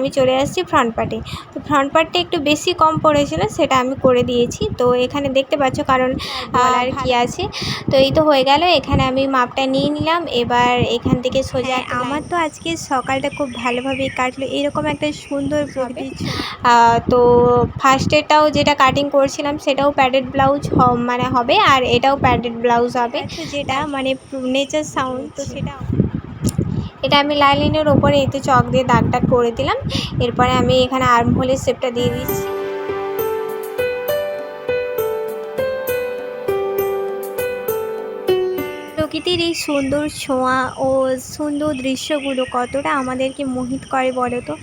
আমি চলে আসছি ফ্রন্ট পার্টে তো ফ্রন্ট পার্টটা একটু বেশি কম পড়েছিল সেটা আমি করে দিয়েছি। তো এখানে দেখতে পাচ্ছ কারণ আর কি আছে? তো এই তো হয়ে গেল এখানে আমি মাপটা নিয়ে নিলাম। এবার এখান থেকে সোজা হ্যাঁ, আমার তো আজকে সকালটা খুব ভালোভাবেই কাটলো। এরকম একটা সুন্দর প্রকৃতির তো ফার্স্টেরটাও যেটা কাটিং করছিলাম সেটাও প্যাডেড ব্লাউজ মানে হবে আর এটাও প্যাডেড ব্লাউজ হবে। যেটা মানে নেচার সাউন্ড তো সেটা এটা আমি লাইলিনের ওপরে এতে চক দিয়ে দাগ দাগটা করে দিলাম। এরপরে আমি এখানে আর্ম হোলের শেপটা দিয়ে দিচ্ছি। প্রকৃতির এই সুন্দর ছোঁয়া ও সুন্দর দৃশ্যগুলো কতটা আমাদেরকে মোহিত করে বলো তো?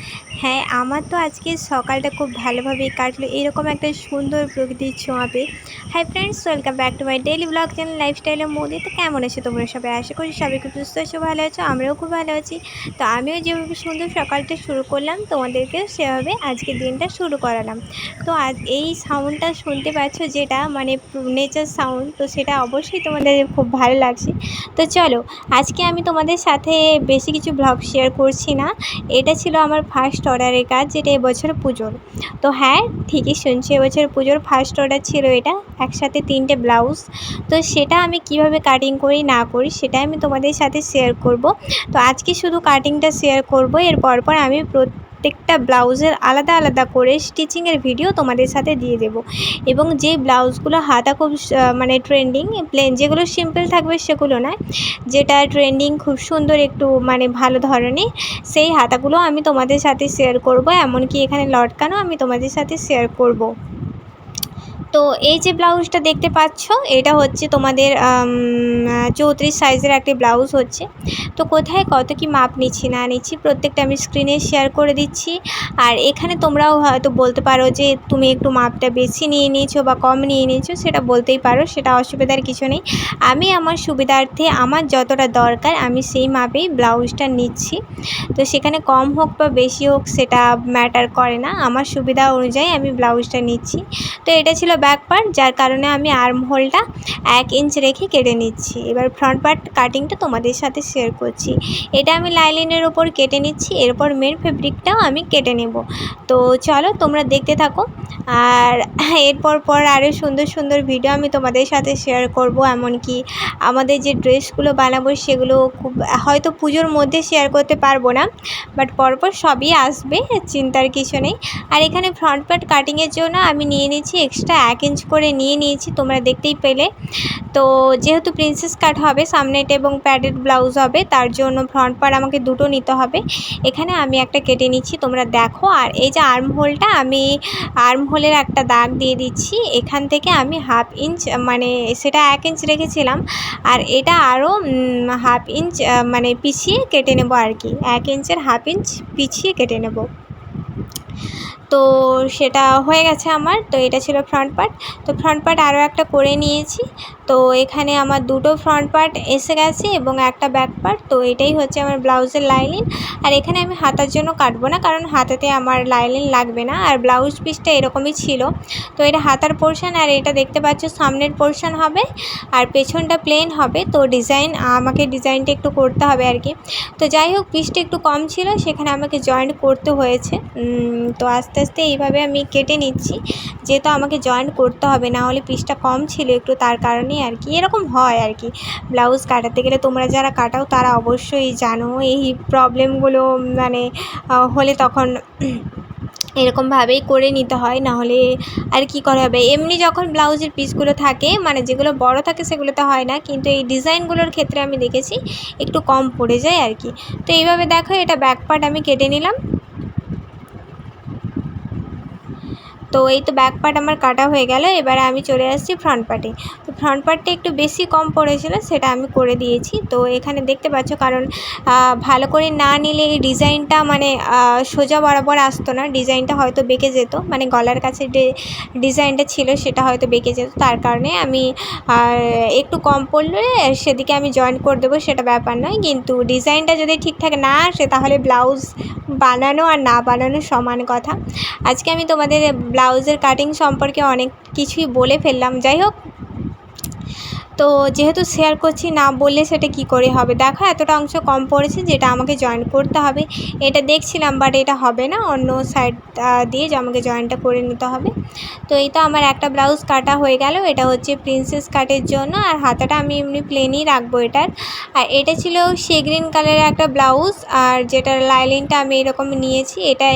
হ্যাঁ আমার তো আজকে সকালটা খুব ভালোভাবেই কাটলো। এরকম একটা সুন্দর প্রকৃতির ছোঁয়া পেয়ে। Hi friends welcome back to my daily blog channel লাইফস্টাইলের Modi তো কেমন আছে তোমরা সবাই? আশা করি সবাই খুব সুস্থ আছো, ভালো আছো আমরাও খুব ভালো আছি। তো আমিও যেভাবে সুন্দর সকালটা শুরু করলাম তোমাদেরকে সেভাবে আজকে দিনটা শুরু করালাম। তো আজ এই সাউন্ডটা শুনতে পাচ্ছ যেটা মানে নেচার সাউন্ড তো সেটা অবশ্যই তোমাদের খুব ভালো লাগছে। তো চলো, আজকে আমি তোমাদের সাথে বেশি কিছু ব্লগ শেয়ার করছি না। এটা ছিল আমার ফার্স্ট অর্ডারের কাজ, যেটা এবছর পুজোর। তো হ্যাঁ ঠিকই শুনছি এবছর পুজোর ফার্স্ট অর্ডার ছিল এটা, একসাথে তিনটে ব্লাউজ তো সেটা আমি কীভাবে কাটিং করি, না করি, সেটাই আমি তোমাদের সাথে শেয়ার করব। তো আজকে শুধু কাটিংটা শেয়ার করব, এর পর আমি প্রত্যেকটা ব্লাউজের আলাদা আলাদা করে স্টিচিংয়ের ভিডিও তোমাদের সাথে দিয়ে দেব। এবং যে ব্লাউজগুলো হাতা খুব মানে ট্রেন্ডিং প্লেন যেগুলো সিম্পল থাকবে সেগুলো নয়। যেটা ট্রেন্ডিং খুব সুন্দর একটু মানে ভালো ধরনের, সেই হাতাগুলো আমি তোমাদের সাথে শেয়ার করব। এমনকি এখানে লটকানো আমি তোমাদের সাথে শেয়ার করব। তো এই যে ব্লাউজটা দেখতে পাচ্ছ, এটা হচ্ছে তোমাদের চৌত্রিশ সাইজের একটি ব্লাউজ হচ্ছে। তো কোথায় কত কি মাপ নিচ্ছি, না নিচ্ছি, প্রত্যেকটা আমি স্ক্রিনে শেয়ার করে দিচ্ছি। আর এখানে তোমরাও হয়তো বলতে পারো যে, তুমি একটু মাপটা বেশি নিয়ে নিয়েছো বা কম নিয়ে নিয়েছো, সেটা বলতেই পারো, সেটা অসুবিধার কিছু নেই। আমি আমার সুবিধার্থে আমার যতটা দরকার, আমি সেই মাপেই ব্লাউজটা নিচ্ছি। তো সেখানে কম হোক বা বেশি হোক, সেটা ম্যাটার করে না। আমার সুবিধা অনুযায়ী আমি ব্লাউজটা নিচ্ছি। তো এটা ছিল ব্যাক পার্ট যার কারণে আমি আর্ম হোলটা এক ইঞ্চ রেখে কেটে নিচ্ছি। এবার ফ্রন্ট পার্ট কাটিংটা তোমাদের সাথে শেয়ার করছি। এটা আমি লাইলিনের ওপর কেটে নিচ্ছি, এরপর মেন ফেব্রিকটাও আমি কেটে নেব। তো চলো তোমরা দেখতে থাকো। আর এরপর পর আরও সুন্দর সুন্দর ভিডিও আমি তোমাদের সাথে শেয়ার করব, এমনকি আমাদের যে ড্রেসগুলো বানাবো সেগুলো খুব, হয়তো পুজোর মধ্যে শেয়ার করতে পারব না বাট পরপর সবই আসবে, চিন্তার কিছু নেই। আর এখানে ফ্রন্ট পার্ট কাটিংয়ের জন্য আমি নিয়ে নিচ্ছি এক্সট্রা এক ইঞ্চ করে নিয়ে নিয়েছি, তোমরা দেখতেই পেলে। তো যেহেতু প্রিন্সেস কাট হবে সামনেটা এবং প্যাডেড ব্লাউজ হবে, তার জন্য ফ্রন্ট পার আমাকে দুটো নিতে হবে। এখানে আমি একটা কেটে নিচ্ছি, তোমরা দেখো। আর এই যে আর্ম হোলটা আমি আর্ম হোলের একটা দাগ দিয়ে দিচ্ছি। এখান থেকে আমি হাফ ইঞ্চ মানে সেটা এক ইঞ্চ রেখেছিলাম। আর এটা আরও হাফ ইঞ্চ মানে পিছিয়ে কেটে নেব আর কি। এক ইঞ্চের হাফ ইঞ্চ পিছিয়ে কেটে নেব। তো সেটা হয়ে গেছে আমার, তো এটা ছিল ফ্রন্ট পার্ট তো ফ্রন্ট পার্ট আরও একটা করে নিয়েছি। তো এখানে আমার দুটো ফ্রন্ট পার্ট এসে গেছে এবং একটা ব্যাক পার্ট তো এটাই হচ্ছে আমার ব্লাউজের লাইলিন আর এখানে আমি হাতার জন্য কাটবো না, কারণ হাতাতে আমার লাইলিন লাগবে না, আর ব্লাউজ পিসটা এরকমই ছিল। তো এটা হাতার পোর্শন আর এটা দেখতে পাচ্ছ সামনের পোর্শন হবে, আর পেছনটা প্লেন হবে। তো ডিজাইন আমাকে ডিজাইনটা একটু করতে হবে আর কি। তো যাই হোক পিসটা একটু কম ছিল, সেখানে আমাকে জয়েন্ট করতে হয়েছে। তো আস্তে আস্তে আস্তে এইভাবে আমি কেটে নিচ্ছি। যেহেতু আমাকে জয়েন্ট করতে হবে, না হলে পিসটা কম ছিল একটু, তার কারণে আর কি। এরকম হয় আর কি। ব্লাউজ কাটাতে গেলে তোমরা যারা কাটাও, তারা অবশ্যই জানো এই প্রবলেমগুলো মানে হলে তখন এরকমভাবেই করে নিতে হয়। নাহলে আর কি করা হবে? এমনি যখন ব্লাউজের পিসগুলো থাকে মানে যেগুলো বড় থাকে সেগুলোতে হয় না। কিন্তু এই ডিজাইনগুলোর ক্ষেত্রে আমি দেখেছি, একটু কম পড়ে যায় আর কি। তো এইভাবে দেখো, এটা ব্যাক পার্ট আমি কেটে নিলাম। তো এই তো ব্যাক পার্ট আমার কাটা হয়ে গেল, এবারে আমি চলে আসছি ফ্রন্ট পার্টে তো ফ্রন্ট পার্টটা একটু বেশি কম পড়েছিল, সেটা আমি করে দিয়েছি। তো এখানে দেখতে পাচ্ছ, কারণ ভালো করে না নিলে এই ডিজাইনটা মানে সোজা বরাবর আসতো না। ডিজাইনটা হয়তো বেঁকে যেত মানে গলার কাছে যে ডিজাইনটা ছিল, সেটা হয়তো বেঁকে যেত। তার কারণে আমি একটু কম পড়লে সেদিকে আমি জয়েন করে দেবো, সেটা ব্যাপার নয়। কিন্তু ডিজাইনটা যদি ঠিকঠাক না আসে, তাহলে ব্লাউজ বানানো আর না বানানো সমান কথা। আজকে আমি তোমাদের ব্লাউজের কাটিং সম্পর্কে অনেক কিছুই বলে ফেললাম। যাই হোক তো যেহেতু শেয়ার করছি, না বললে সেটা কি করে হবে? দেখো, এতটা অংশ কম পড়েছে যেটা আমাকে জয়েন করতে হবে। এটা দেখছিলাম বাট এটা হবে না। অন্য সাইড দিয়ে যে আমাকে জয়েনটা করে নিতে হবে। তো এই তো আমার একটা ব্লাউজ কাটা হয়ে গেল। এটা হচ্ছে প্রিন্সেস কাটের জন্য। আর হাতাটা আমি এমনি প্লেনই রাখব এটার। আর এটা ছিল সে গ্রিন কালারের একটা ব্লাউজ আর যেটার লাইলিনটা আমি এরকম নিয়েছি, এটা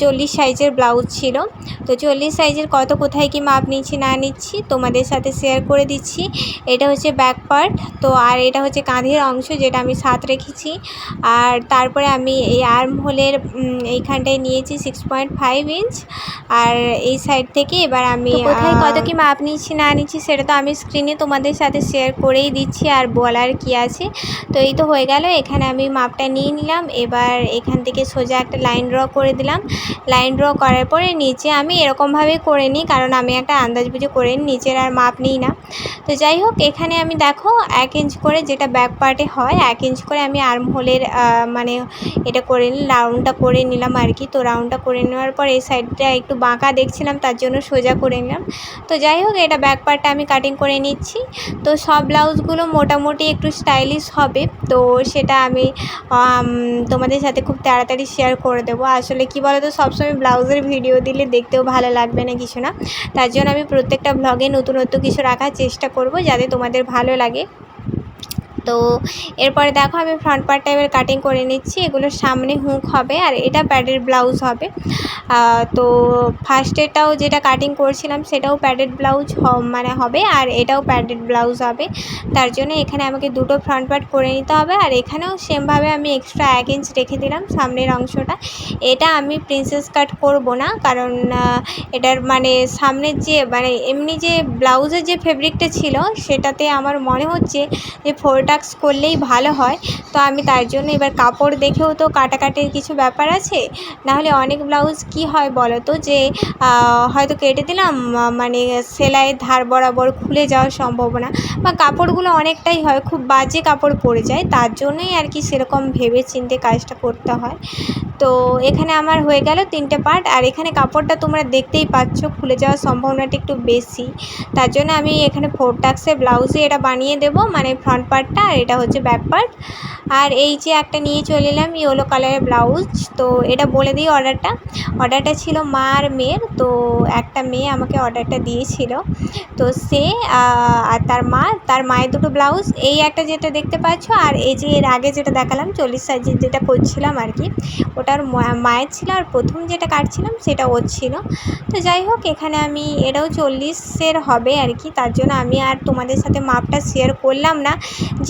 চল্লিশ সাইজের ব্লাউজ ছিল। তো চল্লিশ সাইজের কত কোথায় কি মাপ নিচ্ছি, না নিচ্ছি তোমাদের সাথে শেয়ার করে দিচ্ছি। এটা হচ্ছে ব্যাক পার্ট তো আর এটা হচ্ছে কাঁধের অংশ যেটা আমি সাত রেখেছি। আর তারপরে আমি এই আর্ম হোলের এইখানটায় নিয়েছি সিক্স পয়েন্ট ফাইভ ইঞ্চ আর এই সাইড থেকে এবার আমি কোথায় কত কি মাপ নিচ্ছি না নিচ্ছি সেটা তো আমি স্ক্রিনে তোমাদের সাথে শেয়ার করেই দিচ্ছি আর বলার কি আছে। তো এই তো হয়ে গেল এখানে আমি মাপটা নিয়ে নিলাম এবার এখান থেকে সোজা একটা লাইন ড্র করে দিলাম। লাইন ড্র করার পরে নিচে আমি এরকমভাবে করে নিই কারণ আমি একটা আন্দাজ বুঝে করে নিচের আর মাপ নিই না। তো যাই হোক এখানে আমি দেখো এক ইঞ্চ করে যেটা ব্যাক পার্টে হয়, এক ইঞ্চ করে আমি আর্ম হোলের মানে এটা করে রাউন্ডটা করে নিলাম আর কি। তো রাউন্ডটা করে নেওয়ার পর এই সাইডটা একটু বাঁকা দেখছিলাম, তার জন্য সোজা করে নিলাম। তো যাই হোক এটা ব্যাক পার্টটা আমি কাটিং করে নিচ্ছি। তো সব ব্লাউজগুলো মোটামুটি একটু স্টাইলিশ হবে। তো সেটা আমি তোমাদের সাথে খুব তাড়াতাড়ি শেয়ার করে দেবো। আসলে কি বলো তো সবসময় ব্লাউজের ভিডিও দিলে দেখতেও ভালো লাগবে না, কিছু না। তার জন্য আমি প্রত্যেকটা ব্লগে নতুনত্ব কিছু রাখার চেষ্টা করব যাতে তোমাদের ভালো লাগে। তো এরপরে দেখো আমি ফ্রন্ট পার্টটা এবার কাটিং করে নিচ্ছি। এগুলোর সামনে হুক হবে আর এটা প্যাডের ব্লাউজ হবে। তো ফার্স্টেরটাও যেটা কাটিং করছিলাম সেটাও প্যাডেড ব্লাউজ মানে হবে আর এটাও প্যাডেড ব্লাউজ হবে। তার জন্য এখানে আমাকে দুটো ফ্রন্ট পার্ট করে নিতে হবে আর এখানেও সেমভাবে আমি এক্সট্রা এক ইঞ্চ রেখে দিলাম সামনের অংশটা। এটা আমি প্রিন্সেস কাট করব না কারণ এটার মানে সামনের যে মানে এমনি যে ব্লাউজের যে ফেব্রিকটা ছিল সেটাতে আমার মনে হচ্ছে যে ফোর টাক্স করলেই ভালো হয়। তো আমি তার জন্য এবার কাপড় দেখেও তো কাটাকাটির কিছু ব্যাপার আছে। নাহলে অনেক ব্লাউজ কি হয় বলো তো যে হয়তো কেটে দিলাম মানে সেলাইয়ের ধার বরাবর খুলে যাওয়ার সম্ভাবনা। বা কাপড়গুলো অনেকটাই হয়, খুব বাজে কাপড় পরে যায়, তার জন্যই আর কি সেরকম ভেবে চিনতে কাজটা করতে হয়। তো এখানে আমার হয়ে গেল তিনটে পার্ট আর এখানে কাপড়টা তোমরা দেখতেই পাচ্ছ, খুলে যাওয়ার সম্ভাবনাটা একটু বেশি। তার জন্য আমি এখানে ফোর টাক্সের ব্লাউজে এটা বানিয়ে দেব মানে ফ্রন্ট পার্টটা আর এটা হচ্ছে ব্যাক পার্ট আর এই যে একটা নিয়ে চলে এলাম ইয়েলো কালারের ব্লাউজ, তো এটা বলে দিই অর্ডারটা। অর্ডারটা ছিল মা আর মেয়ের, তো একটা মেয়ে আমাকে অর্ডারটা দিয়েছিল। তো সে আর তার মা, তার মায়ের দুটো ব্লাউজ, এই একটা যেটা দেখতে পাচ্ছ, আর এই যে এর আগে যেটা দেখালাম, চল্লিশ সাইজের যেটা করছিলাম আর কি, ওটার মায়ের ছিল, আর প্রথম যেটা কাটছিলাম সেটা ওর ছিল। তো যাই হোক, এখানে আমি, এটাও চল্লিশের হবে আর কি, তার জন্য আমি আর তোমাদের সাথে মাপটা শেয়ার করলাম না।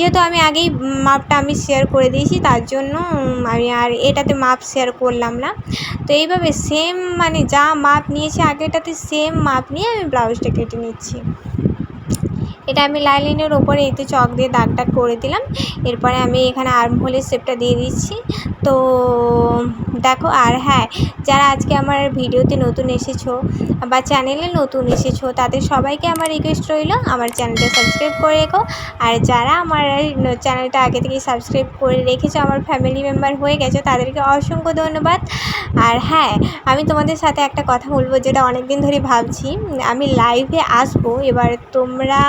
যেহেতু আমি আগেই মাপটা আমি শেয়ার করে দিয়েছি, তার জন্য আমি আর এটাতে মাপ শেয়ার করলাম না। তো এইভাবে সেম মানে যা মাপ নিয়েছি আগেটাতে সেম মাপ নিয়ে আমি ব্লাউজটা কেটে নিচ্ছি। এটা আমি লাইলিনের ওপরে এতে চক দিয়ে দাগ টাগ করে দিলাম। এরপরে আমি এখানে আর্ম হোলের শেপটা দিয়ে দিচ্ছি। তো দেখো, আর হ্যাঁ যারা আজকে আমার ভিডিওতে নতুন এসেছ বা চ্যানেলে নতুন এসেছ, তাদের সবাইকে আমার রিকোয়েস্ট রইল, আমার চ্যানেলটা সাবস্ক্রাইব করে রেখো। আর যারা আমার চ্যানেলটা আগে থেকে সাবস্ক্রাইব করে রেখেছো, আমার ফ্যামিলি মেম্বার হয়ে গেছো, তাদেরকে অসংখ্য ধন্যবাদ। আর হ্যাঁ আমি তোমাদের সাথে একটা কথা বলব, যেটা অনেক দিন ধরে ভাবছি। আমি লাইভে আসব, এবার তোমরা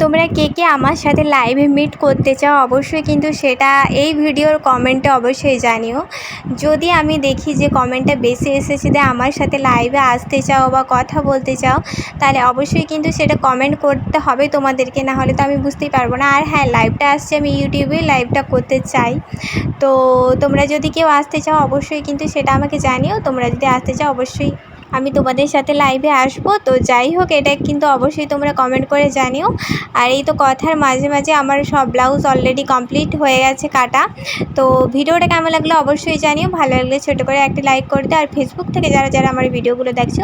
তোমরা কে কে আমার সাথে লাইভে মিট করতে চাও, অবশ্যই কিন্তু সেটা এই ভিডিওর কমেন্টে অবশ্যই জানিও। যদি আমি দেখি যে কমেন্টটা বেশি এসেছে যে আমার সাথে লাইভে আসতে চাও বা কথা বলতে চাও, তাহলে অবশ্যই কিন্তু সেটা কমেন্ট করতে হবে তোমাদেরকে, না হলে তো আমি বুঝতেই পারব না। আর হ্যাঁ লাইভটা আসছে, আমি ইউটিউবে লাইভটা করতে চাই। তো তোমরা যদি কেউ আসতে চাও, অবশ্যই কিন্তু সেটা আমাকে জানিও। তোমরা যদি আসতে চাও, অবশ্যই আমি তোমাদের সাথে লাইভে আসব। তো যাই হোক, এটা কিন্তু অবশ্যই তোমরা কমেন্ট করে জানিও। আর এই তো কথার মাঝে মাঝে আমার সব ব্লাউজ অলরেডি কমপ্লিট হয়ে গেছে কাটা। তো ভিডিওটা কেমন লাগল অবশ্যই জানিও। ভালো লাগলে ছোটো করে একটা লাইক করে দিও। আর ফেসবুক থেকে যারা যারা আমার ভিডিওগুলো দেখছ,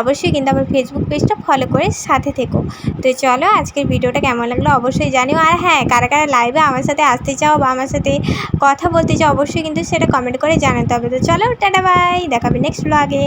অবশ্যই কিন্তু আমার ফেসবুক পেজটা ফলো করে সাথে থেকো। তো চলো, আজকের ভিডিওটা কেমন লাগল অবশ্যই জানিও। আর হ্যাঁ কারা কারা লাইভে আমার সাথে আসতে চাও বা আমার সাথে কথা বলতে চাও, অবশ্যই কিন্তু সেটা কমেন্ট করে জানাতে হবে। তো চলো, টাটা বাই দেখাবে নেক্সট ব্লগে